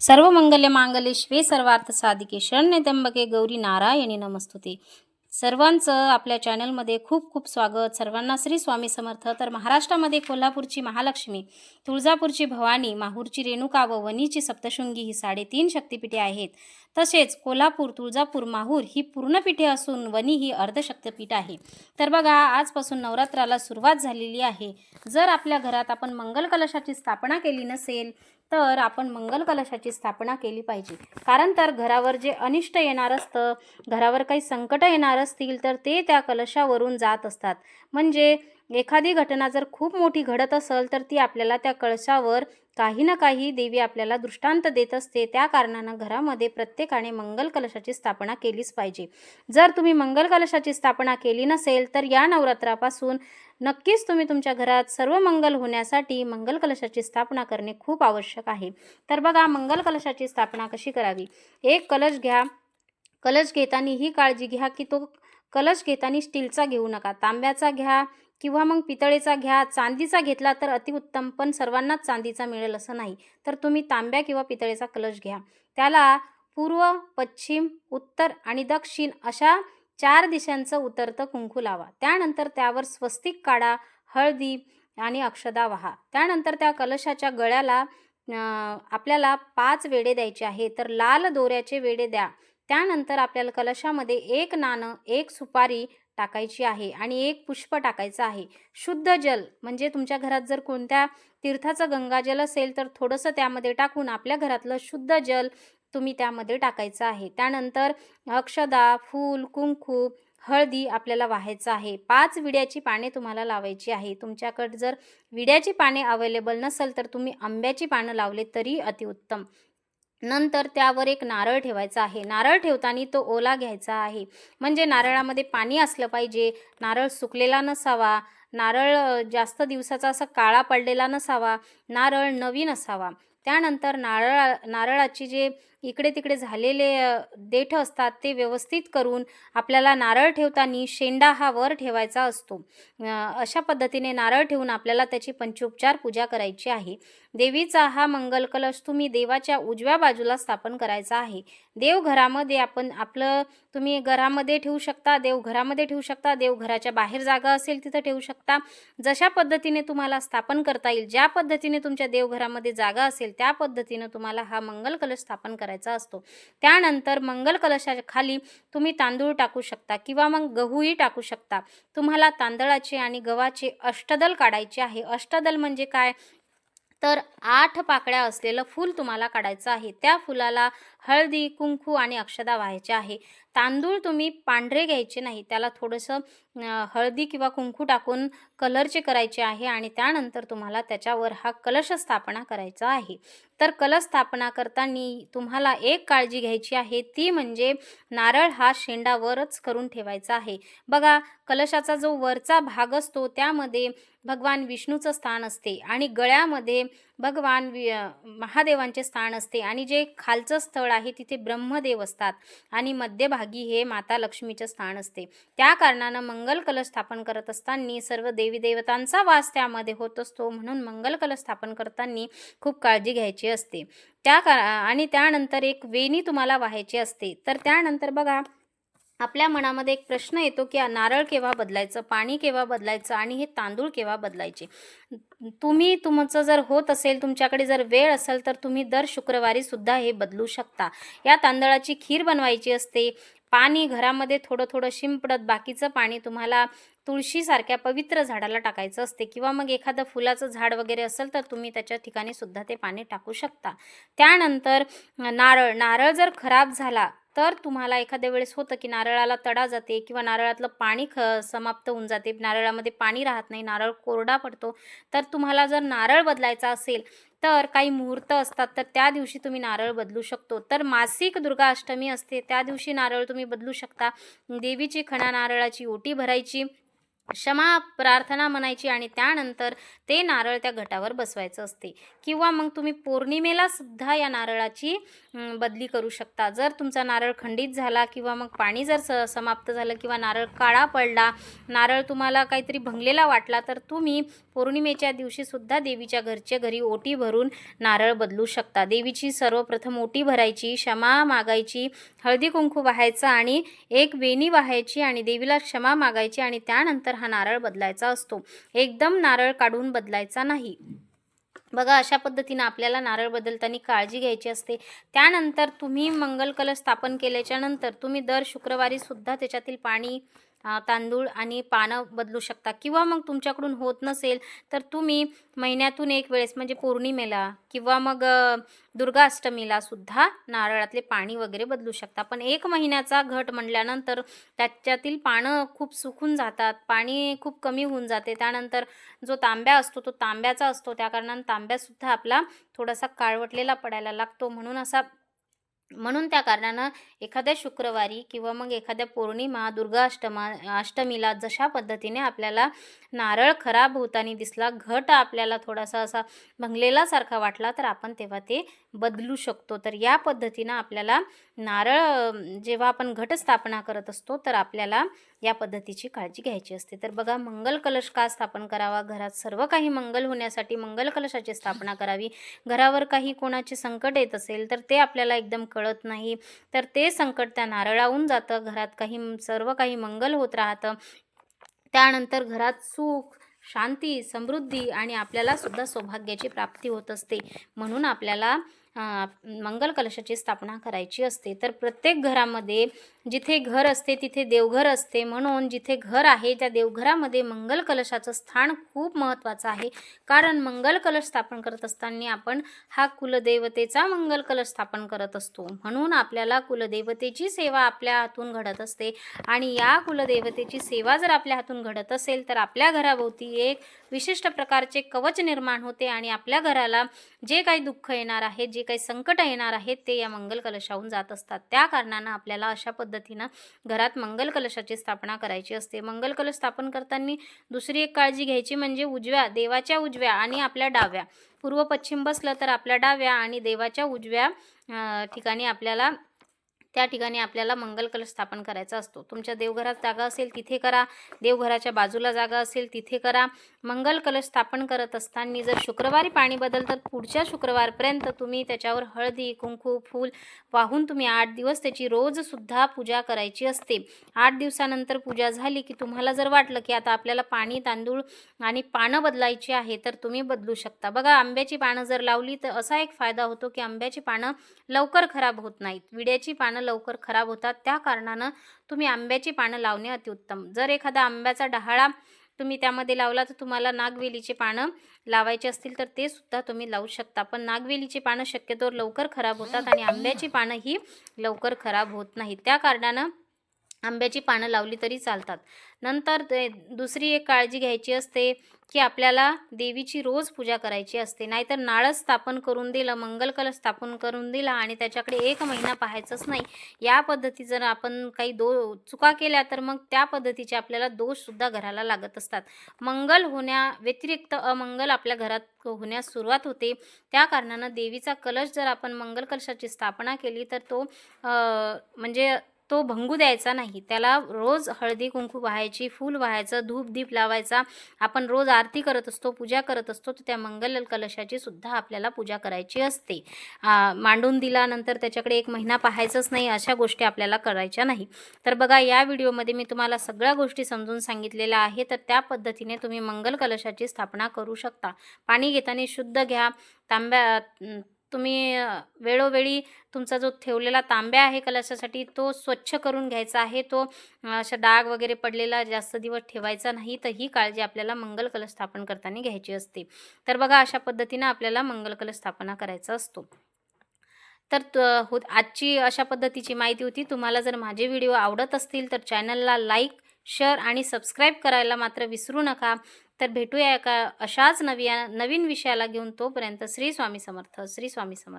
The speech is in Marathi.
सर्व मंगल्य मांगल्य श्वे सर्वार्थ साधिके शरण्य त्र्यंबके गौरी नारायणी नमस्तुते. सर्वांचं आपल्या चॅनलमध्ये खूप खूप स्वागत. सर्वांना श्री स्वामी समर्थ. तर महाराष्ट्रामध्ये कोल्हापूरची महालक्ष्मी तुळजापूरची भवानी माहूरची रेणुका व वनीची सप्तशृंगी ही साडेतीन शक्तिपीठे आहेत. तसेच कोल्हापूर तुळजापूर माहूर ही पूर्ण पीठे असून वनी ही अर्धशक्तपीठ आहे. तर बघा आजपासून नवरात्राला सुरुवात झालेली आहे. जर आपल्या घरात आपण मंगल कलशाची स्थापना केली नसेल तर आपण मंगल कलशाची स्थापना केली पाहिजे. कारण तर घरावर जे अनिष्ट येणार असतं घरावर काही संकट येणार असतील तर ते त्या कलशावरून जात असतात. म्हणजे एखादी घटना जर खूप मोठी घडत असेल तर ती आपल्याला त्या कळशावर काही ना काही देवी आपल्याला दृष्टांत देत असते. त्या कारणानं घरामध्ये प्रत्येकाने मंगल कलशाची स्थापना केलीच पाहिजे. जर तुम्ही मंगल कलशाची स्थापना केली नसेल तर या नवरात्रापासून नक्कीच तुम्ही तुमच्या घरात सर्व मंगल होण्यासाठी मंगल कलशाची स्थापना करणे खूप आवश्यक आहे. तर बघा मंगल कलशाची स्थापना कशी करावी? एक कलश घ्या. कलश घेताना ही काळजी घ्या की तो कलश घेताना स्टीलचा घेऊ नका. तांब्याचा घ्या किंवा मग पितळेचा घ्या चांदीचा घेतला तर अतिउत्तम पण सर्वांनाच चांदीचा मिळेल असं नाही. तर तुम्ही तांब्या किंवा पितळेचा कलश घ्या. त्याला पूर्व पश्चिम उत्तर आणि दक्षिण अशा चार दिशांचं उतरतं कुंकू लावा. त्यानंतर त्यावर स्वस्तिक काढा हळदी आणि अक्षदा वहा. त्यानंतर त्या कलशाच्या गळ्याला आपल्याला पाच वेडे द्यायचे आहे तर लाल दोऱ्याचे वेडे द्या. त्यानंतर आपल्याला कलशामध्ये एक नाणं एक सुपारी टाकायची आहे आणि एक पुष्प टाकायचं आहे. शुद्ध जल म्हणजे तुमच्या घरात जर कोणत्या तीर्थाचं गंगाजल असेल तर थोडंसं त्यामध्ये टाकून आपल्या घरातलं शुद्ध जल तुम्ही त्यामध्ये टाकायचं आहे. त्यानंतर अक्षदा फूल कुंकू हळदी आपल्याला वाहायचं आहे. पाच विड्याची पाने तुम्हाला लावायची आहे. तुमच्याकडे जर विड्याची पाने अवेलेबल नसेल तर तुम्ही आंब्याची पानं लावले तरी अतिउत्तम. नंतर त्यावर एक नारळ ठेवायचा आहे. नारळ ठेवताना तो ओला घ्यायचा आहे. म्हणजे नारळामध्ये पाणी असलं पाहिजे. नारळ सुकलेला नसावा. नारळ जास्त दिवसाचा असा काळा पडलेला नसावा. नारळ नवीन असावा. त्यानंतर नारळा नारळाची जे इकडे तिकडे झालेले देठ असतात ते व्यवस्थित करून आपल्याला नारळ ठेवताना शेंडा हा वर ठेवायचा असतो. अशा पद्धतीने नारळ ठेवून आपल्याला त्याची पंचोपचार पूजा करायची आहे. देवीचा हा मंगल कलश तुम्ही देवाच्या उजव्या बाजूला स्थापन करायचा आहे. देवघरामध्ये आपण आपलं तुम्ही घरामध्ये ठेवू शकता देवघरामध्ये ठेवू शकता देवघराच्या बाहेर जागा असेल तिथं ठेवू शकता. जशा पद्धतीने तुम्हाला स्थापन करता येईल ज्या पद्धतीने तुमच्या देवघरामध्ये जागा असेल त्या पद्धतीनं तुम्हाला हा मंगल कलश स्थापन करायचा असतो. त्यानंतर मंगल कलशाच्या खाली तुम्ही तांदूळ टाकू शकता किंवा मग गहूही टाकू शकता. तुम्हाला तांदळाचे आणि गव्हाचे अष्टदल काढायचे आहे. अष्टदल म्हणजे काय? तर आठ पाकळ्या असलेलं फूल तुम्हाला काढायचं आहे. त्या फुलाला हळदी कुंकू आणि अक्षदा व्हायचे आहे. तांदूळ तुम्ही पांढरे घ्यायचे नाही. त्याला थोडंसं हळदी किंवा कुंकू टाकून कलरचे करायचे आहे आणि त्यानंतर तुम्हाला त्याच्यावर हा कलश स्थापना करायचा आहे. तर कलश स्थापना करताना तुम्हाला एक काळजी घ्यायची आहे. ती म्हणजे नारळ हा शेंडावरच करून ठेवायचा आहे. बघा कलशाचा जो वरचा भाग असतो त्यामध्ये भगवान विष्णूचं स्थान असते आणि गळ्यामध्ये भगवान वि महादेवांचे स्थान असते. आणि जे खालचं स्थळ आहे तिथे ब्रह्मदेव असतात. आणि मध्यभागी हे माता लक्ष्मीचं स्थान असते. त्या कारणानं मंगल कलश स्थापन करत असताना सर्व देवी देवतांचा वास त्यामध्ये होत असतो म्हणून मंगल कलश स्थापन करताना खूप काळजी घ्यायची असते. त्या का आणि त्यानंतर एक वेणी तुम्हाला व्हायची असते. तर त्यानंतर बघा आपल्या मनामध्ये एक प्रश्न येतो की नारळ केव्हा बदलायचं पाणी केव्हा बदलायचं आणि हे तांदूळ केव्हा बदलायचे? तुम्ही तुमचं जर होत असेल तुमच्याकडे जर वेळ असेल तर तुम्ही दर शुक्रवारी सुद्धा हे बदलू शकता. या तांदळाची खीर बनवायची असते. पाणी घरामध्ये थोडं थोडं शिंपडत बाकीचं पाणी तुम्हाला तुळशीसारख्या पवित्र झाडाला टाकायचं असते किंवा मग एखादं फुलाचं झाड वगैरे असेल तर तुम्ही त्याच्या ठिकाणी सुद्धा ते पाणी टाकू शकता. त्यानंतर नारळ नारळ जर खराब झाला तर तुम्हाला एखाद्या वेळेस होतं की नारळाला तडा जाते किंवा नारळातलं पाणी ख समाप्त होऊन जाते नारळामध्ये पाणी राहत नाही नारळ कोरडा पडतो तर तुम्हाला जर नारळ बदलायचा असेल तर काही मुहूर्त असतात तर त्या दिवशी तुम्ही नारळ बदलू शकतो. तर मासिक दुर्गा अष्टमी असते त्या दिवशी नारळ तुम्ही बदलू शकता. देवीची खणा नारळाची ओटी भरायची क्षमा प्रार्थना म्हणायची आणि त्यानंतर ते नारळ त्या घटावर बसवायचं असते. किंवा मग तुम्ही पौर्णिमेला सुद्धा या नारळाची बदली करू शकता. जर तुमचा नारळ खंडित झाला किंवा मग पाणी जर स समाप्त झालं किंवा नारळ काळा पडला नारळ तुम्हाला काहीतरी भंगलेला वाटला तर तुम्ही पौर्णिमेच्या दिवशीसुद्धा देवीच्या घरच्या घरी ओटी भरून नारळ बदलू शकता. देवीची सर्वप्रथम ओटी भरायची क्षमा मागायची हळदी कुंकू वाहायचं आणि एक वेणी वाहायची आणि देवीला क्षमा मागायची आणि त्यानंतर हा नारळ बदलायचा असतो. एकदम नारळ काढून बदलायचा नाही. बघा अशा पद्धतीनं आपल्याला नारळ बदलताना काळजी घ्यायची असते. त्यानंतर तुम्ही मंगल कलश स्थापन केल्याच्यानंतर तुम्ही दर शुक्रवारी सुद्धा त्याच्यातील पाणी तांदूळ आणि पानं बदलू शकता. किंवा मग तुमच्याकडून होत नसेल तर तुम्ही महिन्यातून एक वेळेस म्हणजे पौर्णिमेला किंवा मग दुर्गाष्टमीला सुद्धा नारळातले पाणी वगैरे बदलू शकता. पण एक महिन्याचा घट म्हणल्यानंतर त्याच्यातील पानं खूप सुकून जातात पाणी खूप कमी होऊन जाते. त्यानंतर जो तांब्या असतो तो तांब्याचा असतो. त्या कारणानं तांब्यासुद्धा आपला थोडासा काळवटलेला पडायला लागतो. म्हणून असा म्हणून त्या कारणानं एखाद्या शुक्रवारी किंवा मग एखाद्या पौर्णिमा दुर्गाष्टमा अष्टमीला जशा पद्धतीने आपल्याला नारळ खराब होताना दिसला घट आपल्याला थोडासा असा भंगलेलासारखा वाटला तर आपण तेव्हा ते बदलू शकतो. तर या पद्धतीनं आपल्याला नारळ जेव्हा आपण घटस्थापना करत असतो तर आपल्याला या पद्धतीची काळजी घ्यायची असते. तर बघा मंगल कलश का स्थापन करावा? घरात सर्व काही मंगल होण्यासाठी मंगल कलशाची स्थापना करावी. घरावर काही कोणाचे संकट येत असेल तर ते आपल्याला एकदम कळत नाही. तर ते संकट त्या नारळावून जातं. घरात काही सर्व काही मंगल होत राहतं. त्यानंतर घरात सुख शांती समृद्धी आणि आपल्याला सुद्धा सौभाग्याची प्राप्ती होत असते. म्हणून आपल्याला मंगल कलशाची स्थापना करायची असते. तर प्रत्येक घरामध्ये जिथे घर असते तिथे देवघर असते. म्हणून जिथे घर आहे त्या देवघरामध्ये मंगल कलशाचं स्थान खूप महत्त्वाचं आहे. कारण मंगल कलश स्थापन करत असताना आपण हा कुलदेवतेचा मंगल कलश स्थापन करत असतो. म्हणून आपल्याला कुलदेवतेची सेवा आपल्या हातून घडत असते. आणि या कुलदेवतेची सेवा जर आपल्या हातून घडत असेल तर आपल्या घराभोवती एक विशिष्ट प्रकारचे कवच निर्माण होते आणि आपल्या घराला जे काही दुःख येणार आहे जे काही संकट येणार आहेत ते या मंगल कलशाहून जात असतात. त्या कारणानं आपल्याला अशा पद्धतीनं घरात मंगल कलशाची स्थापना करायची असते. मंगल कलश स्थापन करताना दुसरी एक काळजी घ्यायची म्हणजे उजव्या देवाच्या उजव्या आणि आपल्या डाव्या. पूर्व पश्चिम बसलं तर आपल्या डाव्या आणि देवाच्या उजव्या ठिकाणी आपल्याला त्या ठिकाणी आपल्याला मंगल कलश स्थापन करायचा असतो. तुमच्या देवघरात जागा असेल तिथे करा. देवघराच्या बाजूला जागा असेल तिथे करा. मंगल कलश स्थापन करत असताना जर शुक्रवारी पाणी बदल तर पुढच्या शुक्रवारपर्यंत तुम्ही त्याच्यावर हळदी कुंकू फूल वाहून तुम्ही आठ दिवस त्याची रोजसुद्धा पूजा करायची असते. आठ दिवसानंतर पूजा झाली की तुम्हाला जर वाटलं की आता आपल्याला पाणी तांदूळ आणि पानं बदलायची आहे तर तुम्ही बदलू शकता. बघा आंब्याची पानं जर लावली तर असा एक फायदा होतो की आंब्याची पानं लवकर खराब होत नाहीत. विड्याची पानं लवकर खराब होतात. त्या कारणानं तुम्ही आंब्याची पानं लावणे अतिउत्तम जर एखादा आंब्याचा डहाळा तुम्ही त्यामध्ये लावला तर तुम्हाला नागवेलीचे पानं लावायचे असतील तर ते सुद्धा तुम्ही लावू शकता. पण नागवेलीची पानं शक्यतोवर लवकर खराब होतात आणि आंब्याची पानं ही लवकर खराब होत नाहीत. त्या कारणानं आंब्याची पानं लावली तरी चालतात. नंतर ते दुसरी एक काळजी घ्यायची असते की आपल्याला देवीची रोज पूजा करायची असते. नाहीतर नाळच स्थापन करून दिलं मंगलकल स्थापन करून दिला आणि त्याच्याकडे एक महिना पाहायचंच नाही. या पद्धती जर आपण काही दो चुका केल्या तर मग त्या पद्धतीचे आपल्याला दोषसुद्धा घराला लागत असतात. मंगल होण्या व्यतिरिक्त अमंगल आपल्या घरात होण्यास सुरुवात होते. त्या कारणानं देवीचा कलश जर आपण मंगल कलशाची स्थापना केली तर तो म्हणजे तो भंगू द्यायचा नाही. त्याला रोज हळदी कुंकू वाहायची फूल वाहायचं धूप दीप लावायचा. आपण रोज आरती करत असतो पूजा करत असतो तर त्या मंगल कलशाची सुद्धा आपल्याला पूजा करायची असते. मांडून दिल्यानंतर त्याच्याकडे एक महिना पाहायचंच नाही अशा गोष्टी आपल्याला करायच्या नाही. तर बघा या व्हिडिओमध्ये मी तुम्हाला सगळ्या गोष्टी समजून सांगितलेल्या आहे तर त्या पद्धतीने तुम्ही मंगल कलशाची स्थापना करू शकता. पाणी घेताना शुद्ध घ्या. तांब्या तुम्ही वेळोवेळी तुमचा जो ठेवलेला तांब्या आहे कलशासाठी तो स्वच्छ करून घ्यायचा आहे. तो अशा डाग वगैरे पडलेला जास्त दिवस ठेवायचा नाही तर ही काळजी आपल्याला मंगल कलश स्थापन करताना घ्यायची असते. तर बघा अशा पद्धतीनं आपल्याला मंगल कलश स्थापना करायचा असतो. तर त- हो आजची अशा पद्धतीची माहिती होती. तुम्हाला जर माझे व्हिडिओ आवडत असतील तर चॅनलला लाईक शेअर आणि सबस्क्राईब करायला मात्र विसरू नका. तर भेटूया एका अशाच नव्या नवीन विषयाला घेऊन तोपर्यंत श्री स्वामी समर्थ श्री स्वामी समर्थ.